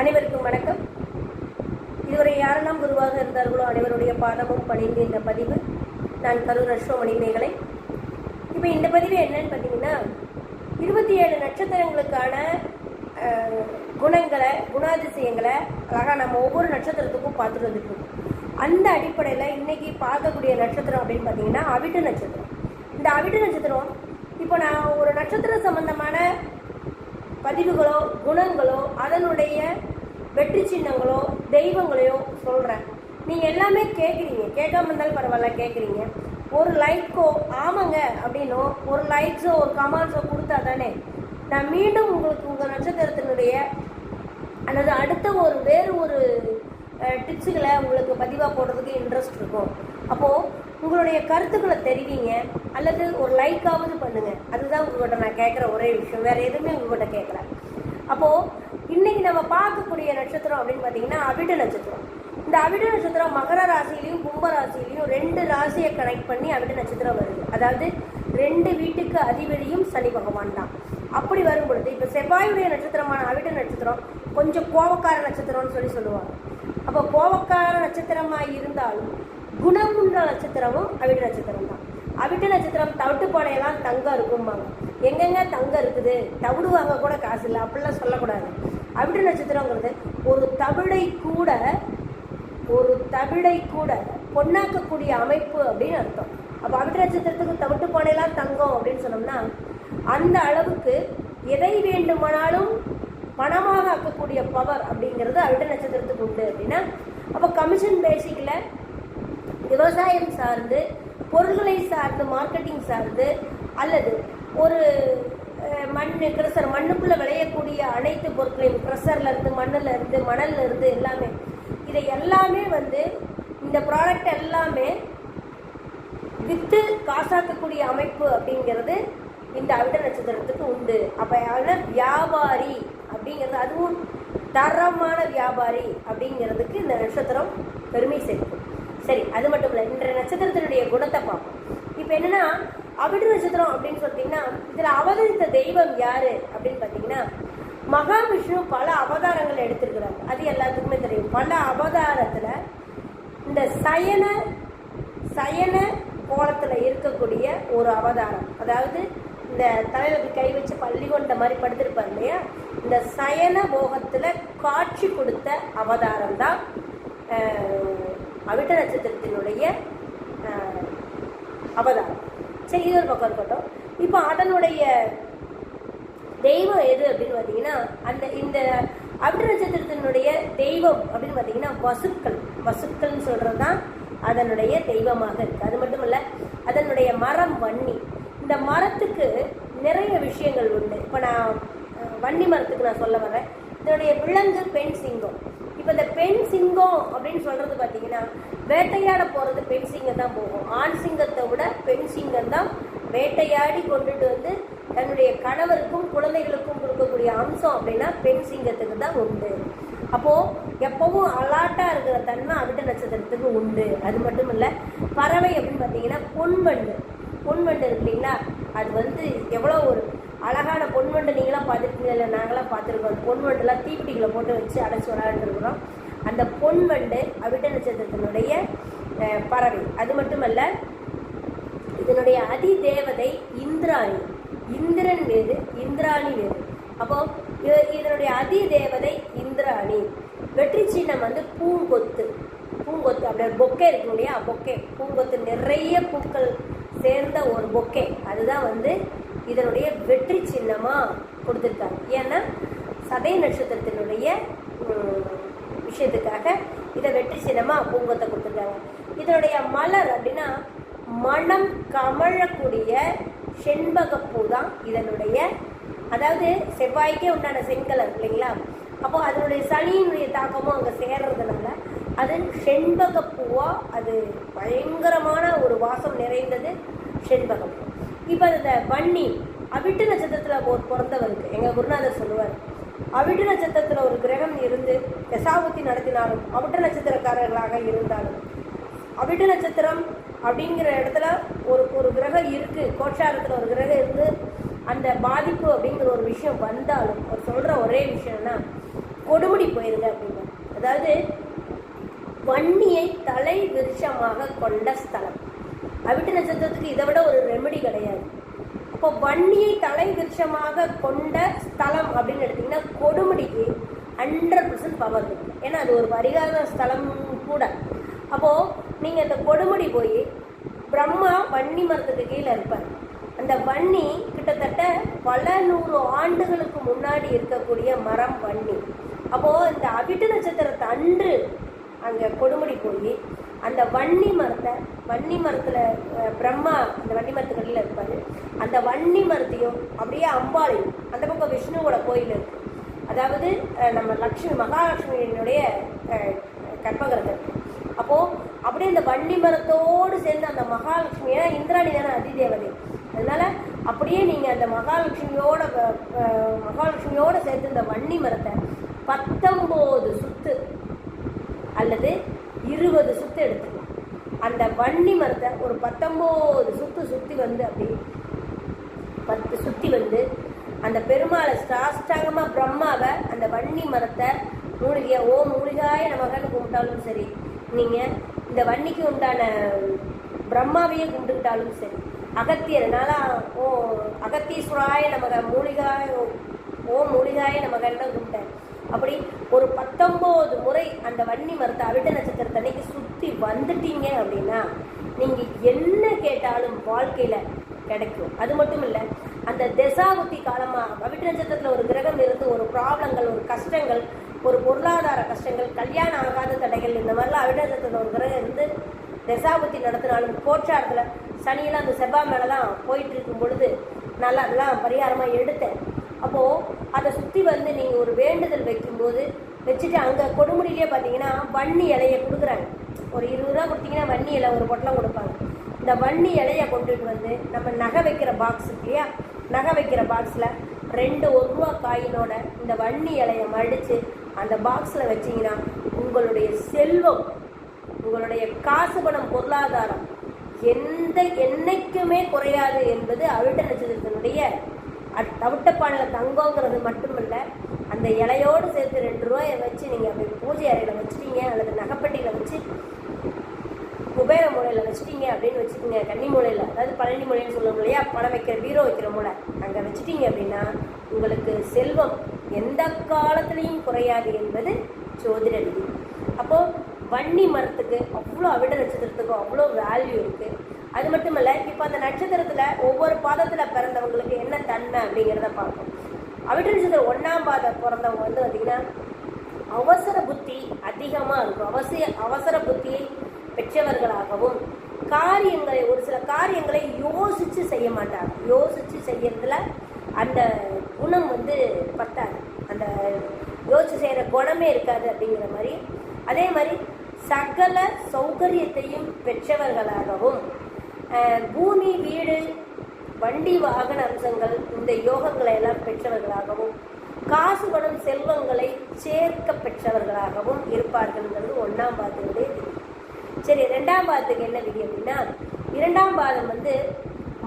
அனைவருக்கும் வணக்கம். இதுவரை யாரெல்லாம் குருவாக இருந்தார்களோ அனைவருடைய பாதமும் பணிந்து இந்த பதிவு. நான் கரூர் அஸ்வமணி மேகலை இப்போ இந்த பதிவு என்னன்னு பார்த்தீங்கன்னா இருபத்தி ஏழு நட்சத்திரங்களுக்கான குணங்களை குணாதிசயங்களை அழகாக நம்ம ஒவ்வொரு நட்சத்திரத்துக்கும் பார்த்துட்டு வந்துட்டு அந்த அடிப்படையில் இன்னைக்கு பார்க்கக்கூடிய நட்சத்திரம் அப்படின்னு பார்த்தீங்கன்னா அவிட்டு நட்சத்திரம். இந்த அவிட்டு நட்சத்திரம் இப்போ நான் ஒரு நட்சத்திர சம்பந்தமான பதிவுகளோ குணங்களோ அதனுடைய வெற்றி சின்னங்களோ தெய்வங்களையோ சொல்கிறேன் நீங்கள் எல்லாமே கேட்குறீங்க கேட்காம இருந்தாலும் பரவாயில்ல கேட்குறீங்க ஒரு லைக்கோ ஆமாங்க அப்படின்னோ ஒரு லைக்ஸோ ஒரு கமெண்ட்ஸோ கொடுத்தா தானே நான் மீண்டும் உங்களுக்கு உங்கள் நட்சத்திரத்தினுடைய அல்லது அடுத்த ஒரு வேறு ஒரு டிப்ஸுகளை உங்களுக்கு பதிவாக போடுறதுக்கு இன்ட்ரெஸ்ட் இருக்கும். அப்போது உங்களுடைய கருத்துக்களை தெரிவிங்க அல்லது ஒரு லைக்காவது பண்ணுங்கள் அதுதான் உங்கள்கிட்ட நான் கேட்குற ஒரே விஷயம். வேறு எதுவுமே உங்கள்கிட்ட கேட்குறேன் அப்போது இன்னைக்கு நம்ம பார்க்கக்கூடிய நட்சத்திரம் அப்படின்னு பார்த்தீங்கன்னா அவிட நட்சத்திரம். இந்த அவிட நட்சத்திரம் மகர ராசியிலையும் கும்ப ராசியிலையும் ரெண்டு ராசியை கனெக்ட் பண்ணி அவிட நட்சத்திரம் வருது. அதாவது ரெண்டு வீட்டுக்கு அதிபதியும் சனி பகவான் தான். அப்படி வரும் பொழுது இப்போ செவ்வாயுடைய நட்சத்திரமான அவிட நட்சத்திரம் கொஞ்சம் கோபக்கார நட்சத்திரம்னு சொல்லி சொல்லுவாங்க. அப்போ கோபக்கார நட்சத்திரமாக இருந்தாலும் குணமுன்ற நட்சத்திரமும் அவிட நட்சத்திரம் தான். அவிட்ட நட்சத்திரம் தவிட்டுப்பானையெல்லாம் தங்கம் இருக்கும்பாங்க எங்கெங்க தங்கம் இருக்குது? தவிடு வாங்க கூட காசு இல்லை அப்படிலாம் சொல்லக்கூடாது. அவிட்ட நட்சத்திரங்கிறது ஒரு தவிடை கூட ஒரு தவிடை கூட பொன்னாக்கக்கூடிய அமைப்பு அப்படின்னு அர்த்தம். அப்போ அவிட்ட நட்சத்திரத்துக்கு தவிட்டு பானையெல்லாம் தங்கம் அப்படின்னு சொன்னோம்னா அந்த அளவுக்கு எதை வேண்டுமானாலும் பணமாக ஆக்கக்கூடிய பவர் அப்படிங்கிறது அவிட்ட நட்சத்திரத்துக்கு உண்டு அப்படின்னா அப்போ கமிஷன் பேசிக்கில் விவசாயம் சார்ந்து பொருள்களை சார்ந்து மார்க்கெட்டிங் சார்ந்து அல்லது ஒரு மண் கிரசர் மண்ணுக்குள்ளே விளையக்கூடிய அனைத்து பொருட்களையும் கிரசர்ல மண்ணிலேருந்து மணல்லேருந்து மணல்ல இருந்து எல்லாமே இதை எல்லாமே வந்து இந்த ப்ராடக்ட் எல்லாமே வித்து காசாக்கக்கூடிய அமைப்பு அப்படிங்கிறது இந்த அவிட நட்சத்திரத்துக்கு உண்டு. அப்போ வியாபாரி அப்படிங்கிறது அதுவும் தரமான வியாபாரி அப்படிங்கிறதுக்கு இந்த நட்சத்திரம் பெருமை சேர்க்கும். சரி அது மட்டும் இல்லை இன்றைய நட்சத்திரத்தினுடைய குணத்தை பார்ப்போம். இப்போ என்னன்னா அவிட நட்சத்திரம் அப்படின்னு சொல்லிட்டீங்கன்னா இதில் அவதரித்த தெய்வம் யாரு அப்படின்னு பார்த்தீங்கன்னா மகாவிஷ்ணு பல அவதாரங்கள் எடுத்திருக்கிறாங்க அது எல்லாத்துக்குமே தெரியும். பல அவதாரத்தில் இந்த சயன சயன கோலத்தில் இருக்கக்கூடிய ஒரு அவதாரம். அதாவது இந்த தலைவர் கை வச்சு பள்ளி கொண்ட மாதிரி படுத்திருப்பார் இல்லையா? இந்த சயன போகத்தில் காட்சி கொடுத்த அவதாரம் தான் அவிட்ட நட்சத்திரத்தினுடைய அவதாரம். சரி இது ஒரு பக்கம் இருக்கட்டும். இப்போ அதனுடைய தெய்வம் எது அப்படின்னு பார்த்தீங்கன்னா அந்த இந்த அவிட்ட நட்சத்திரத்தினுடைய தெய்வம் அப்படின்னு பார்த்தீங்கன்னா வசுக்கள். வசுக்கள்னு சொல்கிறது தான் அதனுடைய தெய்வமாக இருக்குது அது மட்டும் இல்லை அதனுடைய மரம் வன்னி. இந்த மரத்துக்கு நிறைய விஷயங்கள் உண்டு. இப்போ நான் வன்னி மரத்துக்கு நான் சொல்ல வரேன் இதனுடைய விலங்கு பெண் சிங்கம். இப்போ இந்த பெண் சிங்கம் அப்படின்னு சொல்கிறது பார்த்தீங்கன்னா வேட்டையாட போகிறது பெண் சிங்கம் தான் போகும். ஆண் சிங்கத்தை விட பெண் சிங்கம் தான் வேட்டையாடி கொண்டுட்டு வந்து தன்னுடைய கணவருக்கும் குழந்தைகளுக்கும் கொடுக்கக்கூடிய அம்சம் அப்படின்னா பெண் சிங்கத்துக்கு தான் உண்டு. அப்போது எப்பவும் அலாட்டாக இருக்கிற தன்மை அவிட்ட நட்சத்திரத்துக்கு உண்டு. அது மட்டும் இல்லை பறவை அப்படின்னு பார்த்தீங்கன்னா பொன்வண்டு பொன்வண்டு இருக்கு இல்லைங்களா? அது வந்து எவ்வளோ ஒரு அழகான பொன்வண்டு நீங்களாம் பார்த்துருக்கீங்க. இல்லை நாங்களாம் பார்த்துருக்கோம். அந்த பொன்வண்டுலாம் தீப்பிடிகளை போட்டு வச்சு அடைச்சி விளையாண்டுருக்குறோம் அந்த பொன்வண்டு அவிட்ட நட்சத்திரத்தினுடைய பறவை. அது மட்டுமல்ல இதனுடைய அதி தேவதை இந்திராணி. இந்திரன் வேறு இந்திராணி வேறு. அப்போ இதனுடைய அதி தேவதை இந்திராணி. வெற்றி சின்னம் வந்து பூங்கொத்து. பூங்கொத்து அப்படியே பொக்கே இருக்கும் இல்லையா? பொக்கே. பூங்கொத்து நிறைய பூக்கள் சேர்ந்த ஒரு பொக்கே. அதுதான் வந்து இதனுடைய வெற்றி சின்னமாக கொடுத்துருக்காங்க ஏன்னா சதய நட்சத்திரத்தினுடைய விஷயத்துக்காக இதை வெற்றி சின்னமாக பூங்கத்தை கொடுத்துருக்காங்க. இதனுடைய மலர் அப்படின்னா மனம் கமழக்கூடிய செண்பகப்பூ தான் இதனுடைய அதாவது செவ்வாய்க்கே உண்டான செங்கலர் இல்லைங்களா? அப்போ அதனுடைய சனியினுடைய தாக்கமும் அங்கே சேர்றதுனால அது செண்பகப்பூவா அது பயங்கரமான ஒரு வாசம் நிறைந்தது செண்பகப்பூ. இப்போ அந்த வன்னி அவிட்டு நட்சத்திரத்தில் ஒரு பிறந்தவருக்கு எங்கள் குருநாதர் சொல்லுவார். அவிட்டு நட்சத்திரத்தில் ஒரு கிரகம் இருந்து தசாபுத்தி நடத்தினாலும் அவிட்ட நட்சத்திரக்காரர்களாக இருந்தாலும் அவிட்டு நட்சத்திரம் அப்படிங்கிற இடத்துல ஒரு ஒரு கிரகம் இருக்குது கோட்சாரத்தில் ஒரு கிரகம் இருந்து அந்த பாதிப்பு அப்படிங்கிற ஒரு விஷயம் வந்தாலும் அவர் சொல்கிற ஒரே விஷயம்னா கொடுமுடி போயிருங்க அப்படின்னா அதாவது வன்னியை தலை விருஷமாக கொண்ட ஸ்தலம். அவிட்ட நட்சத்திரத்துக்கு இதை விட ஒரு ரெமெடி கிடையாது. இப்போ வன்னியை தலை விருட்சமாக கொண்ட ஸ்தலம் அப்படின்னு எடுத்தீங்கன்னா கொடுமுடிக்கு ஹண்ட்ரட் பர்சன்ட் பவர் இருக்கு. ஏன்னா அது ஒரு பரிகார ஸ்தலம் கூட. அப்போது நீங்கள் இந்த கொடுமுடி போய் பிரம்மா வன்னி மரத்துக்கு கீழே இருப்பார். அந்த வன்னி கிட்டத்தட்ட பல நூறு ஆண்டுகளுக்கு முன்னாடி இருக்கக்கூடிய மரம் வன்னி. அப்போது இந்த அவிட்டு நட்சத்திரத்தை அன்று அங்கே கொடுமுடி போய் அந்த வன்னி மரத்தை வன்னி மரத்தில் பிரம்மா அந்த வன்னி மரத்துக்கடியில் இருப்பார். அந்த வன்னி மரத்தையும் அப்படியே அம்பாளையும் அந்த பக்கம் விஷ்ணுவோட கோயில் இருக்கு. அதாவது நம்ம லக்ஷ்மி மகாலட்சுமியினுடைய அஹ், அப்போது அப்போ அப்படியே இந்த வன்னி மரத்தோடு சேர்ந்து அந்த மகாலட்சுமி ஏன்னா இந்திராணி தானே அதிதேவதை. அதனால அப்படியே நீங்க அந்த மகாலட்சுமியோட வ- மகாலட்சுமியோட சேர்த்து இந்த வன்னி மரத்தை பத்தொம்போது சுத்து அல்லது இருபது சுத்து எடுத்துக்கலாம். அந்த வன்னி மரத்தை ஒரு பத்தொம்போது சுத்து சுத்தி வந்து அப்படி பத்து சுத்தி வந்து அந்த பெருமாளை சாஷ்டாங்கமா பிரம்மாவை அந்த வன்னி மரத்தை மூலிகைய ஓ மூலிகாய நமகன்னு கும்பிட்டாலும் சரி நீங்க இந்த வன்னிக்கு உண்டான பிரம்மாவையே கும்பிட்டுக்கிட்டாலும் சரி அகத்தியதுனால ஓ அகத்தீஸ்வராய நமக மூலிகாய ஓ மூலிகாய நமகன்னு தான் கும்பிட்டேன் அப்படி ஒரு பத்தொம்போது முறை அந்த வன்னி மரத்தை அவிட்ட நட்சத்திரத்தை அன்னைக்கு சுத்தி வந்துட்டீங்க அப்படின்னா நீங்கள் என்ன கேட்டாலும் வாழ்க்கையில் கிடைக்கும். அது மட்டும் இல்லை அந்த தசாபுத்தி காலமாக அவிட்ட நட்சத்திரத்தில் ஒரு கிரகம் இருந்து ஒரு ப்ராப்ளங்கள் ஒரு கஷ்டங்கள் ஒரு பொருளாதார கஷ்டங்கள் கல்யாணம் ஆகாத தடைகள் இந்த மாதிரிலாம் அவிட்ட நட்சத்திரத்தில் ஒரு கிரகம் இருந்து தசாபுத்தி நடத்தினாலும் கோச்சாரத்தில் சனியெல்லாம் அந்த செவ்வாய் மேலலாம் போயிட்டு இருக்கும் பொழுது நல்லா அதெல்லாம் பரிகாரமாக எடுத்தேன். அப்போது அதை சுற்றி வந்து நீங்கள் ஒரு வேண்டுதல் வைக்கும்போது வச்சுட்டு அங்கே கொடுமுடியிலே பார்த்தீங்கன்னா வன்னி இலையை கொடுக்குறாங்க. ஒரு இருபது ரூபா கொடுத்தீங்கன்னா வன்னி இலை ஒரு பொட்டலம் கொடுப்பாங்க. இந்த வன்னி இலையை கொண்டுட்டு வந்து நம்ம நகை வைக்கிற பாக்ஸ் இல்லையா? நகை வைக்கிற பாக்ஸில் ரெண்டு ஒரு ரூபா காயினோட இந்த வன்னி இலையை மடித்து அந்த பாக்ஸில் வச்சீங்கன்னா உங்களுடைய செல்வம் உங்களுடைய காசு பணம் பொருளாதாரம் எந்த என்னைக்குமே குறையாது என்பது அவிட்ட நட்சத்திரத்தினுடைய அட்- தவிட்டப்பானையில் தங்கங்கிறது மட்டுமல்ல அந்த இலையோடு சேர்த்து ரெண்டு ரூபாயை வச்சு நீங்கள் அப்படி பூஜை அறையில் வச்சுட்டீங்க அல்லது நகைப்பட்டியில் வச்சு குபேர மூலையில் வச்சுட்டீங்க அப்படின்னு வச்சுக்கோங்க கன்னி மூலையில் அதாவது பழனி மூலைன்னு சொல்லுவோம் இல்லையா பணம் வைக்கிற பீரோ வைக்கிற மூலை அங்கே வச்சுட்டீங்க அப்படின்னா உங்களுக்கு செல்வம் எந்த காலத்திலையும் குறையாது என்பது ஜோதிட அப்போது அப்போ வன்னி மரத்துக்கு அவ்வளோ அவிட நட்சத்திரத்துக்கும் அவ்வளோ வேல்யூ இருக்குது அது மட்டும் இல்ல இப்போ அந்த நட்சத்திரத்துல ஒவ்வொரு பாதத்துல பிறந்தவங்களுக்கு என்ன தன்மை அப்படிங்கிறத பார்ப்போம். அவிட நட்சத்திரம் ஒன்னாம் பாதம் பிறந்தவங்க வந்து பார்த்தீங்கன்னா அவசர புத்தி அதிகமா இருக்கும். அவசிய அவசர புத்தியை பெற்றவர்களாகவும் காரியங்களை ஒரு சில காரியங்களை யோசிச்சு செய்ய மாட்டாங்க. யோசிச்சு செய்யறதுல அந்த குணம் வந்து பத்தாது. அந்த யோசிச்சு செய்யற குணமே இருக்காது அப்படிங்கிற மாதிரி. அதே மாதிரி சகல சௌகரியத்தையும் பெற்றவர்களாகவும் பூமி வீடு வண்டி வாகன அம்சங்கள் இந்த யோகங்களை எல்லாம் பெற்றவர்களாகவும் காசு பணம் செல்வங்களை சேர்க்க பெற்றவர்களாகவும் இருப்பார்கள்ங்கிறது ஒன்றாம் பாதத்தினுடைய விதி. சரி ரெண்டாம் பாதத்துக்கு என்ன விதி அப்படின்னா இரண்டாம் பாதம் வந்து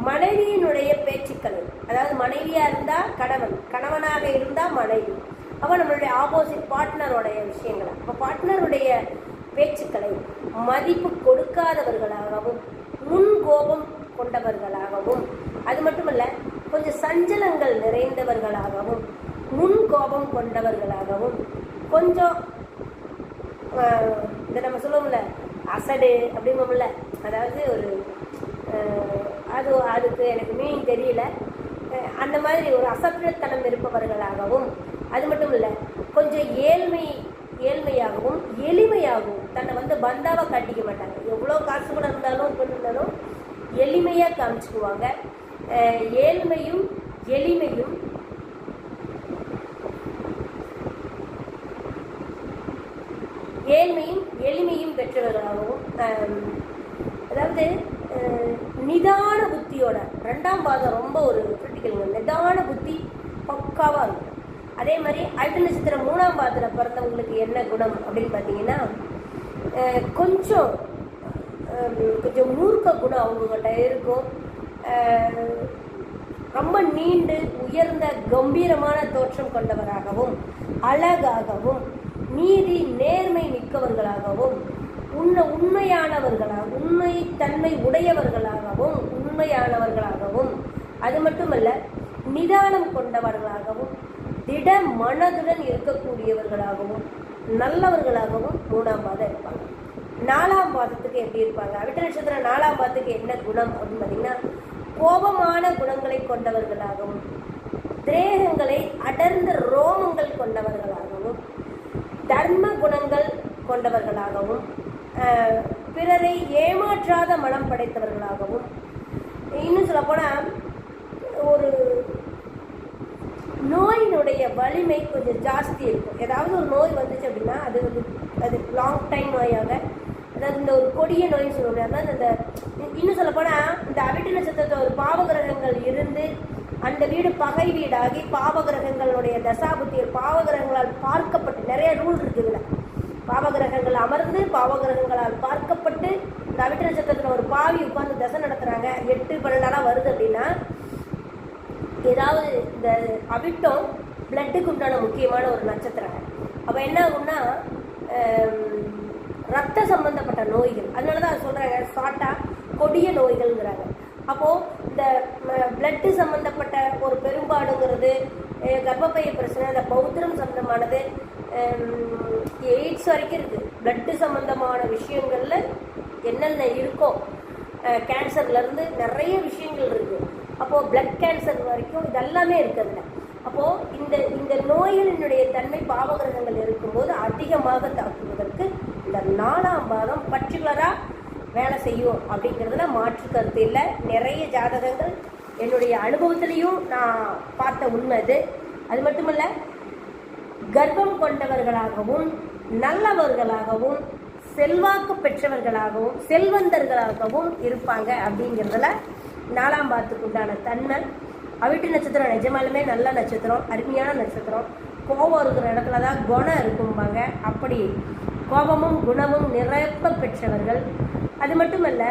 மனைவியினுடைய பேச்சுக்கள். அதாவது மனைவியா இருந்தா கணவன் கணவனாக இருந்தா மனைவி. அப்போ நம்மளுடைய ஆப்போசிட் பார்ட்னருடைய விஷயங்களை. அப்போ பார்ட்னருடைய பேச்சுக்களை மதிப்பு கொடுக்காதவர்களாகவும் முன் கோபம் கொண்டவர்களாகவும் அது மட்டுமல்ல கொஞ்சம் சஞ்சலங்கள் நிறைந்தவர்களாகவும் முன் கோபம் கொண்டவர்களாகவும் கொஞ்சம் இந்த நம்ம சொல்லுவோம்ல அசடு அப்படிங்கும்ல அதாவது ஒரு அது அதுக்கு எனக்கு மீன் தெரியல அந்த மாதிரி ஒரு அசட்டுத்தனம் இருப்பவர்களாகவும் அது மட்டும் இல்லை கொஞ்சம் ஏழ்மை ஏழ்மையாகவும் எளிமையாகவும் தன்னை வந்து பந்தாவை காட்டிக்க மாட்டாங்க. எவ்வளோ காசு கூட இருந்தாலும் கொண்டு இருந்தாலும் எளிமையாக காமிச்சுக்குவாங்க. ஏழ்மையும் எளிமையும் ஏழ்மையும் எளிமையும் பெற்றவர்களாகவும் அதாவது நிதான புத்தியோட ரெண்டாம் பாதம் ரொம்ப ஒரு கிரிட்டிக்கலுங்க நிதான புத்தி பக்காவாக இருக்கும். அதே மாதிரி அடுத்த நட்சத்திரம் மூணாம் பாதத்தில் பிறந்தவங்களுக்கு என்ன குணம் அப்படின்னு பார்த்தீங்கன்னா கொஞ்சம் கொஞ்சம் மூர்க்க குணம் அவங்ககிட்ட இருக்கும். ரொம்ப நீண்டு உயர்ந்த கம்பீரமான தோற்றம் கொண்டவராகவும் அழகாகவும் நீதி நேர்மை மிக்கவர்களாகவும் உண்மை உண்மையானவர்களாக உண்மை தன்மை உடையவர்களாகவும் உண்மையானவர்களாகவும் அது மட்டுமல்ல நிதானம் கொண்டவர்களாகவும் திட மனதுடன் இருக்கக்கூடியவர்களாகவும் நல்லவர்களாகவும் மூணாம் பாதம் இருப்பாங்க. நாலாம் பாதத்துக்கு எப்படி இருப்பாங்க? அவிட்ட நட்சத்திரம் நாலாம் பாதத்துக்கு என்ன குணம் அப்படின்னு பார்த்தீங்கன்னா கோபமான குணங்களை கொண்டவர்களாகவும் திரேகங்களை அடர்ந்த ரோமங்கள் கொண்டவர்களாகவும் தர்ம குணங்கள் கொண்டவர்களாகவும் பிறரை ஏமாற்றாத மனம் படைத்தவர்களாகவும் இன்னும் சொல்லப்போனால் ஒரு நோயினுடைய வலிமை கொஞ்சம் ஜாஸ்தி இருக்கும். ஏதாவது ஒரு நோய் வந்துச்சு அப்படின்னா அது வந்து அது லாங் டைம் நோயாக அதாவது இந்த ஒரு கொடிய நோய் சொல்லுவோம் அதாவது அந்த இன்னும் சொல்லப்போனால் இந்த அவிட்டு நட்சத்திரத்தில் ஒரு பாவகிரகங்கள் இருந்து அந்த வீடு பகை வீடாகி பாவகிரகங்களுடைய தசாபுத்திகள் பாவகிரகங்களால் பார்க்கப்பட்டு நிறைய ரூல் இருக்குது இதில். பாவகிரகங்கள் அமர்ந்து பாவகிரகங்களால் பார்க்கப்பட்டு இந்த அவிட்டு நட்சத்திரத்தில் ஒரு பாவி உட்கார்ந்து தசை நடத்துகிறாங்க எட்டு பன்னெண்டாலாம் வருது அப்படின்னா ஏதாவது இந்த அவிட்டம் பிளட்டுக்கு உண்டான முக்கியமான ஒரு நட்சத்திரம். அப்போ என்ன ஆகும்னா ரத்த சம்பந்தப்பட்ட நோய்கள். அதனால தான் சொல்கிறாங்க ஷார்ட்டாக கொடிய நோய்கள்ங்கிறாங்க. அப்போது இந்த பிளட்டு சம்மந்தப்பட்ட ஒரு பெரும்பாடுங்கிறது கர்ப்பப்பைய பிரச்சனை இந்த பௌத்திரம் சம்பந்தமானது எய்ட்ஸ் வரைக்கும் இருக்குது பிளட்டு சம்மந்தமான விஷயங்களில் என்னென்ன இருக்கோ கேன்சர்லேருந்து நிறைய விஷயங்கள் இருக்குது அப்போது பிளட் கேன்சர் வரைக்கும் இதெல்லாமே இருக்குதுல அப்போது இந்த இந்த நோய்களினுடைய தன்மை பாவகிரகங்கள் இருக்கும்போது அதிகமாக தாக்குவதற்கு இந்த நாலாம் பாதம் பர்டிகுலராக வேலை செய்யும் அப்படிங்கிறதுல மாற்று கருத்து இல்லை. நிறைய ஜாதகங்கள் என்னுடைய அனுபவத்திலையும் நான் பார்த்த உண்மை அது அது மட்டுமல்ல கர்ப்பம் கொண்டவர்களாகவும் நல்லவர்களாகவும் செல்வாக்கு பெற்றவர்களாகவும் செல்வந்தர்களாகவும் இருப்பாங்க அப்படிங்கிறதுல நாலாம் பாத்துக்கு உண்டான தன்மை அவிட்டு நட்சத்திரம் நிஜமாலுமே நல்ல நட்சத்திரம் அருமையான நட்சத்திரம். கோபம் இருக்கிற இடத்துல தான் குணம் இருக்கும்பாங்க. அப்படி கோபமும் குணமும் நிரப்ப பெற்றவர்கள். அது மட்டுமல்ல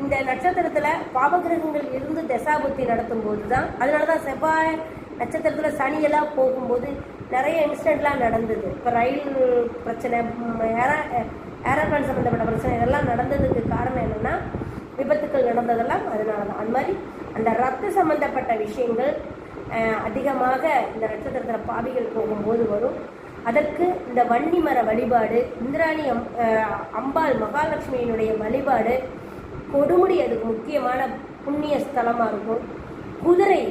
இந்த நட்சத்திரத்தில் பாவகிரகங்கள் இருந்து தசாபுத்தி நடத்தும் போது தான் அதனால தான் செவ்வாய் நட்சத்திரத்தில் சனியெல்லாம் போகும்போது நிறைய இன்சிடெண்ட்லாம் நடந்தது. இப்போ ரயில் பிரச்சனை ஏரா ஏரோப்ளான் சம்மந்தப்பட்ட பிரச்சனை இதெல்லாம் நடந்ததுக்கு காரணம் என்னென்னா விபத்துக்கள் நடந்ததெல்லாம் அதனால தான் அது மாதிரி அந்த ரத்து சம்மந்தப்பட்ட விஷயங்கள் அதிகமாக இந்த நட்சத்திரத்தில் பாவிகள் போகும்போது வரும். அதற்கு இந்த வன்னிமர வழிபாடு இந்திராணி அம் அம்பாள் மகாலட்சுமியினுடைய வழிபாடு கொடுமுடி அதுக்கு முக்கியமான புண்ணிய ஸ்தலமாக இருக்கும். குதிரை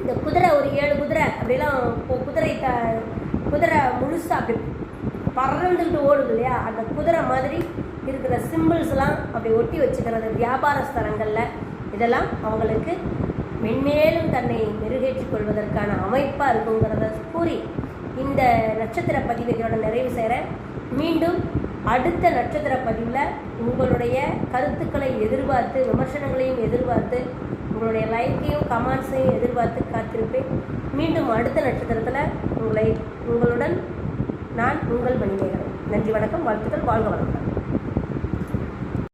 இந்த குதிரை ஒரு ஏழு குதிரை அப்படிலாம் குதிரை த குதிரை முழுசா அப்படி பறந்துட்டு ஓடுது இல்லையா? அந்த குதிரை மாதிரி இருக்கிற சிம்பிள்ஸ்லாம் அப்படி ஒட்டி வச்சுக்கிறது வியாபார ஸ்தலங்களில் இதெல்லாம் அவங்களுக்கு மென்மேலும் தன்னை மெருகேற்றிக் கொள்வதற்கான அமைப்பாக இருக்குங்கிறத கூறி இந்த நட்சத்திர பதிவுகளோட நிறைவு செய்கிறேன் மீண்டும் அடுத்த நட்சத்திர பதிவில் உங்களுடைய கருத்துக்களை எதிர்பார்த்து விமர்சனங்களையும் எதிர்பார்த்து உங்களுடைய லைக்கையும் கமெண்ட்ஸையும் எதிர்பார்த்து காத்திருப்பேன். மீண்டும் அடுத்த நட்சத்திரத்தில் உங்களை உங்களுடன் நான் உங்கள் மணிமேகலை. நன்றி வணக்கம் வாழ்த்துக்கள் வாழ்க வணக்கம்